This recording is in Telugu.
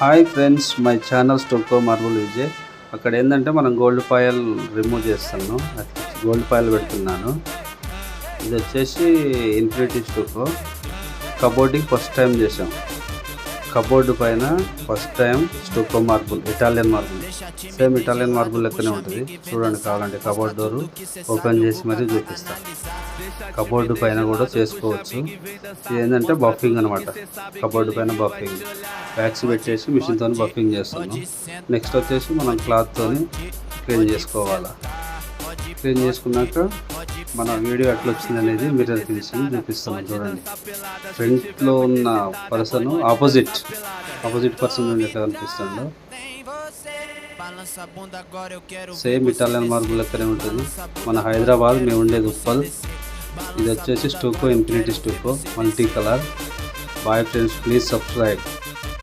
Hi friends my channel stucco marble Vijay. అక్కడ ఏంటంటే మనం గోల్డ్ పాయల్ రిమూవ్ చేస్తాను గోల్డ్ పాయల్ పెడుతున్నాను. ఇది వచ్చేసి infinity stucco. Cupboarding first time చేసాం కబోర్డు పైన first time stucco marble Italian marble. Same Italian marble లెక్కనే ఉంటుంది. చూడండి కావాలంటే కబోర్డ్ డోరు ఓపెన్ చేసి మరీ చూపిస్తాను కబోర్డు పైన కూడా చేసుకోవచ్చు. ఏంటంటే బఫింగ్ అనమాట కబోర్డు పైన బఫింగ్. బ్యాగ్స్ పెట్టేసి మిషన్తో బఫింగ్ చేస్తున్నాం. నెక్స్ట్ వచ్చేసి మనం క్లాత్తో క్లీన్ చేసుకోవాలి. క్లీన్ చేసుకున్నాక మన వీడియో ఎట్లా వచ్చింది అనేది మిర్రర్ తీసి చూపిస్తున్నాం చూడండి. ఫ్రంట్లో ఉన్న పర్సన్ ఆపోజిట్. ఆపోజిట్ పర్సన్ ఎట్లా కనిపిస్తుందో సేమ్ ఇటాలియన్ మార్బుల్ లెక్కనే ఉంటుంది. మన హైదరాబాద్ మేము ఉండేది ఉప్పల్. ఇది వచ్చేసి stucco infinity stucco multi colour bye friends please subscribe